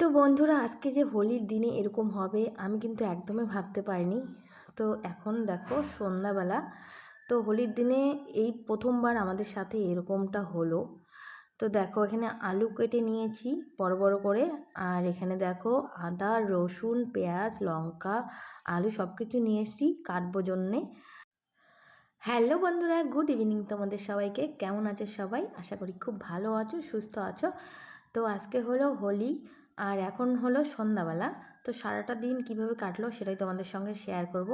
তো বন্ধুরা, আজকে যে হোলির দিনে এরকম হবে, আমি কিন্তু একদমই ভাবতে পারিনি। তো এখন দেখো, সন্ধ্যাবেলা। তো হোলির দিনে এই প্রথমবার আমাদের সাথে এরকমটা হলো। তো দেখো, এখানে আলু কেটে নিয়েছি বড় বড় করে। আর এখানে দেখো, আদা, রসুন, পেঁয়াজ, লঙ্কা, আলু সব কিছু নিয়ে এসেছি কাটবো জন্যে। হ্যালো বন্ধুরা, গুড ইভিনিং তোমাদের সবাইকে। কেমন আছো সবাই? আশা করি খুব ভালো আছো, সুস্থ আছো। তো আজকে হলো হোলি। আর এখন হলো সন্ধ্যাবেলা। তো সারাটা দিন কীভাবে কাটলো সেটাই তোমাদের সঙ্গে শেয়ার করব।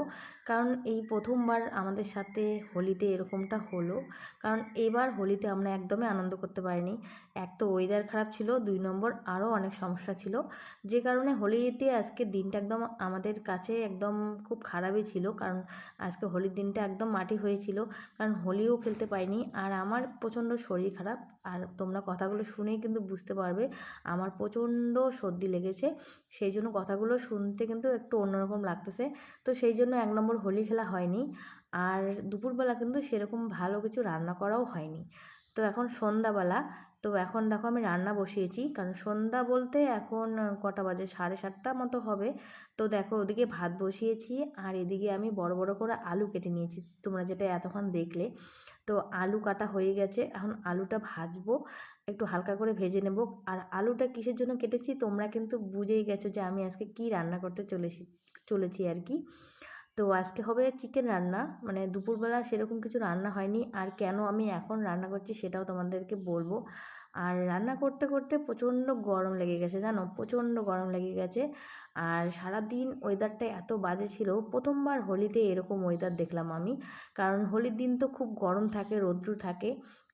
কারণ এই প্রথমবার আমাদের সাথে হোলিতে এরকমটা হলো। কারণ এবার হোলিতে আমরা একদমই আনন্দ করতে পারিনি। এক তো ওয়েদার খারাপ ছিল, দুই নম্বর আরও অনেক সমস্যা ছিল। যে কারণে হোলিতে আজকে দিনটা একদম আমাদের কাছে একদম খুব খারাপই ছিল। কারণ আজকে হোলির দিনটা একদম মাটি হয়েছিল। কারণ হোলিও খেলতে পারিনি। আর আমার প্রচণ্ড শরীর খারাপ। আর তোমরা কথাগুলো শুনেই কিন্তু বুঝতে পারবে, আমার প্রচণ্ড সর্দি লেগেছে। সেই জন্য কথাগুলো শুনতে কিন্তু একটু অন্যরকম লাগতেছে। তো সেই জন্য এক নম্বর হোলি খেলা হয়নি। আর দুপুরবেলা কিন্তু সেরকম ভালো কিছু রান্না করাও হয়নি। তো এখন সন্ধ্যাবেলা। তো এখন দেখো আমি রান্না বসিয়েছি। কারণ সন্ধ্যা বলতে এখন কটা বাজে? সাড়ে সাতটা মতো হবে। তো দেখো ওদিকে ভাত বসিয়েছি। আর এদিকে আমি বড় বড় করে আলু কেটে নিয়েছি। তোমরা যেটা এতক্ষণ দেখলে। তো আলু কাটা হয়ে গেছে। এখন আলুটা ভাজবো। একটু হালকা করে ভেজে নেব। আর আলুটা কিসের জন্য কেটেছি? তোমরা কিন্তু বুঝেই গেছো যে আমি আজকে কি রান্না করতে চলেছি চলেছি আর কি। তো আজকে হবে চিকেন রান্না। মানে দুপুরবেলা সেরকম কিছু রান্না হয়নি। আর কেন আমি এখন রান্না করছি সেটাও তোমাদেরকে বলব। আর রান্না করতে করতে প্রচণ্ড গরম লেগে গেছে, জানো? প্রচণ্ড গরম লেগে গেছে। আর সারাদিন ওয়েদারটা এত বাজে ছিল, প্রথমবার হোলিতে এরকম ওয়েদার দেখলাম আমি। কারণ হোলির দিন তো খুব গরম থাকে রৌদ্র থাকে।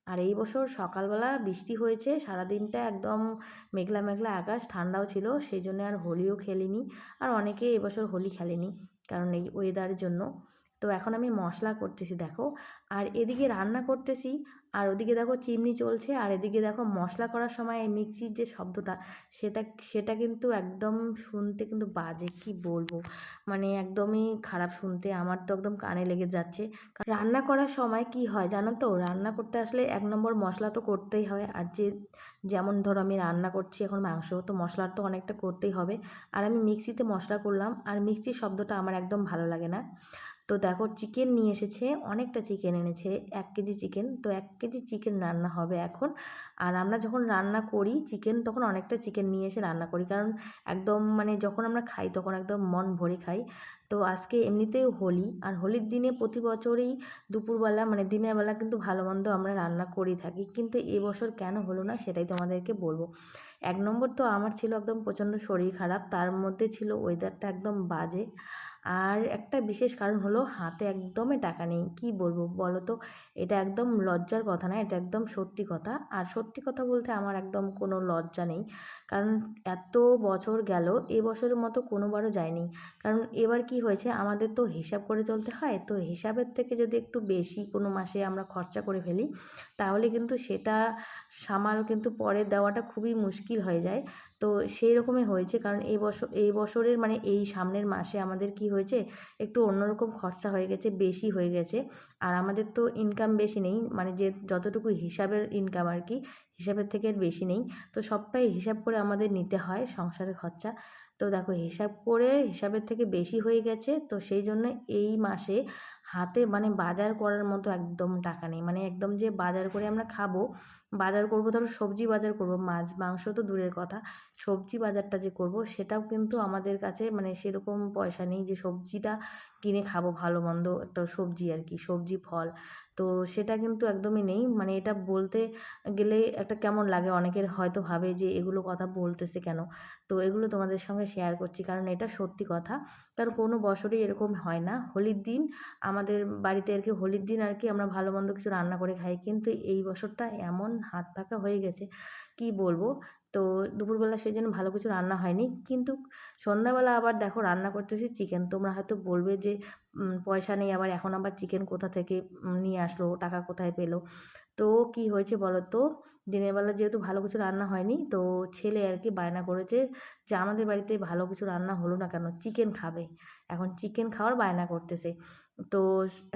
আর এই বছর সকালবেলা বৃষ্টি হয়েছে, সারাদিনটা একদম মেঘলা মেঘলা আকাশ, ঠান্ডাও ছিল, সেই জন্য আর হোলিও খেলিনি। আর অনেকে এবছর হোলি খেলেনি। কারণ এই ওয়েদার জন্য। তো এখন আমি মশলা করতেছি, দেখো। আর এদিকে রান্না করতেছি, আর ওদিকে দেখো চিমনি চলছে, আর এদিকে দেখো মশলা করার সময় মিক্সির যে শব্দটা, সেটা সেটা কিন্তু একদম শুনতে কিন্তু বাজে, কি বলব? মানে একদমই খারাপ শুনতে, আমার তো একদম কানে লেগে যাচ্ছে। রান্না করার সময় কি হয় জানো তো? রান্না করতে আসলে এক নম্বর মশলা তো করতেই হয় আর যে, যেমন ধরো আমি রান্না করছি, এখন মাংস, তো মশলা তো অনেকটা করতেই হবে। আর আমি মিক্সিতে মশলা করলাম, আর মিক্সির শব্দটা আমার একদম ভালো লাগে না। তো দেখো চিকেন নিয়ে এসেছে, অনেকটা চিকেন এনেছে, এক কেজি চিকেন তো এক কেজি চিকেন রান্না হবে এখন। আর আমরা যখন রান্না করি চিকেন তখন অনেকটা চিকেন নিয়ে এসে রান্না করি, কারণ একদম মানে যখন আমরা খাই তখন একদম মন ভরে খাই। তো আজকে এমনিতেই হোলি, আর হোলির দিনে প্রতি বছরই দুপুরবেলা মানে দিনের বেলা কিন্তু ভালো মন্দ আমরা রান্না করেই থাকি, কিন্তু এবছর কেন হলো না সেটাই তোমাদেরকে বলব। এক নম্বর তো আমার ছিল একদম প্রচণ্ড শরীর খারাপ, তার মধ্যে ছিল ওয়েদারটা একদম বাজে। আর একটা বিশেষ কারণ হলো হাতে একদমই টাকা নেই। কি বলব বলো তো এটা একদম লজ্জার কথা না, এটা একদম সত্যি কথা। আর সত্যি কথা বলতে আমার একদম কোনো লজ্জা নেই। কারণ এত বছর গেল, এ বছরের মতো কোনোবারও যায়নি। কারণ এবার কি হয়েছে, আমাদের তো হিসাব করে চলতে হয়। তো হিসাবের থেকে যদি একটু বেশি কোনো মাসে আমরা খরচা করে ফেলি, তাহলে কিন্তু সেটা সামাল কিন্তু পরে দেওয়াটা খুবই মুশকিল হয়ে যায়। তো সেই রকমই হয়েছে। কারণ এই বছর, এই বছরের মানে এই সামনের মাসে আমাদের কি হয়েছে, একটু অন্যরকম খরচা হয়ে গেছে, বেশি হয়ে গেছে। আর আমাদের তো ইনকাম বেশি নেই মানে যে যতটুকু হিসাবের ইনকাম আর কি, হিসাবের থেকে বেশি নেই। তো সবটাই হিসাব করে আমাদের নিতে হয় সংসারের খরচা। তো দেখো, হিসাব করে হিসাবের থেকে বেশি হয়ে গেছে, তো সেই জন্য এই মাসে হাতে মানে বাজার করার মতো একদম টাকা নেই। মানে একদম যে বাজার করে আমরা খাব, বাজার করব, ধরো সবজি বাজার করব, মাছ, মাংস তো দূরের কথা, সবজি বাজারটা যে করব, সেটাও কিন্তু আমাদের কাছে মানে সেরকম পয়সা নেই যে সবজিটা কিনে খাব ভালো মন্দ একটা সবজি আর কি, সবজি, ফল। তো সেটা কিন্তু একদমই নেই। মানে এটা বলতে গেলে একটা কেমন লাগে? অনেকের হয়তো ভাবে যে এগুলো কথা বলতেছে কেন? তো এগুলো তোমাদের সঙ্গে শেয়ার করছি, কারণ এটা সত্যি কথা। কারণ কোনো বছরই এরকম হয় না। হোলির দিন, আমাদের বাড়িতে আর কি হোলির দিন আর কি আমরা ভালো মন্দ কিছু রান্না করে খাই। কিন্তু এই বছরটা এমন হাত পাকা হয়ে গেছে কি বলব? তো দুপুরবেলা সেই জন্য ভালো কিছু রান্না হয়নি। কিন্তু সন্ধ্যাবেলা আবার দেখো রান্না করতেছি চিকেন তোমরা হয়তো বলবে যে পয়সা নেই, আবার এখন আবার চিকেন কোথা থেকে নিয়ে আসলো, টাকা কোথায় পেল? তো কি হয়েছে বলো তো? দিনের বেলা যেহেতু ভালো কিছু রান্না হয়নি, তো ছেলে আর কি বায়না করেছে যে আমাদের বাড়িতে ভালো কিছু রান্না হলো না কেন চিকেন খাবে। এখন চিকেন খাওয়ার বায়না করতেছে। তো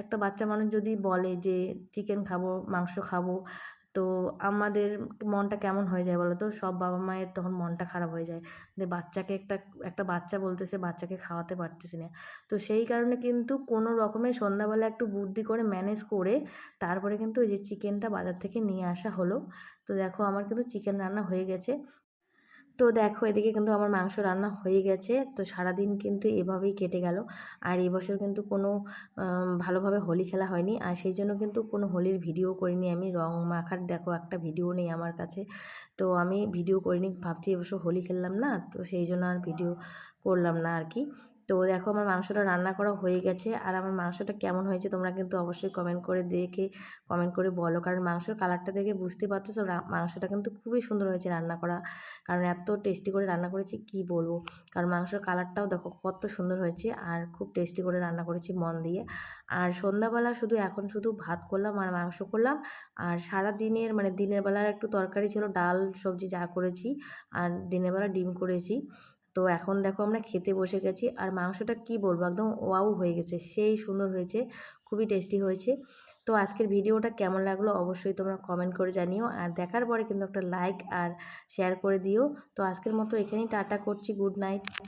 একটা বাচ্চা মানুষ যদি বলে যে চিকেন খাব, মাংস খাব তো আমাদের মনটা কেমন হয়ে যায় বলো তো সব বাবা মায়ের তখন মনটা খারাপ হয়ে যায়। যে বাচ্চাকে একটা একটা বাচ্চা বলতেছে, বাচ্চাকে খাওয়াতে পারতেছি না। তো সেই কারণে কিন্তু কোনো রকমের সন্ধ্যাবেলা একটু বুদ্ধি করে ম্যানেজ করে তারপরে কিন্তু ওই যে চিকেনটা বাজার থেকে নিয়ে আসা হলো। তো দেখো আমার কিন্তু চিকেন রান্না হয়ে গেছে। তো দেখো, এদিকে কিন্তু আমার মাংস রান্না হয়ে গেছে। তো সারাদিন কিন্তু এভাবেই কেটে গেল। আর এবছর কিন্তু কোনো ভালোভাবে হোলি খেলা হয়নি। আর সেই জন্য কিন্তু কোনো হোলির ভিডিও করিনি আমি। রং মাখার দেখো একটা ভিডিও নেই আমার কাছে। তো আমি ভিডিও করিনি, ভাবছি এবছর হোলি খেললাম না। তো সেই জন্য আর ভিডিও করলাম না আর কি। তো দেখো আমার মাংসটা রান্না করা হয়ে গেছে। আর আমার মাংসটা কেমন হয়েছে তোমরা কিন্তু অবশ্যই কমেন্ট করে দেখে কমেন্ট করে বলো। কারণ মাংসর কালারটা দেখে বুঝতে পারছ তো মাংসটা কিন্তু খুবই সুন্দর হয়েছে রান্না করা। কারণ এত টেস্টি করে রান্না করেছি, কি বলব? কারণ মাংসর কালারটাও দেখো কত সুন্দর হয়েছে আর খুব টেস্টি করে রান্না করেছি মন দিয়ে। আর সন্ধ্যাবেলা শুধু এখন শুধু ভাত করলাম আর মাংস করলাম। আর সারা দিনের মানে দিনের বেলার একটু তরকারি ছিল, ডাল, সবজি যা করেছি, আর দিনের বেলা ডিম করেছি। তো এখন দেখো আমরা খেতে বসে গেছি আর মাংসটা কি বলব? একদম ওয়াও হয়ে গেছে, সেই সুন্দর হয়েছে, খুবই টেস্টি হয়েছে। তো আজকের ভিডিওটা কেমন লাগল অবশ্যই তোমরা কমেন্ট করে জানিও আর দেখার পরে কিন্তু একটা লাইক আর শেয়ার করে দিও। তো আজকের মতো এখানেই টাটা করছি গুড নাইট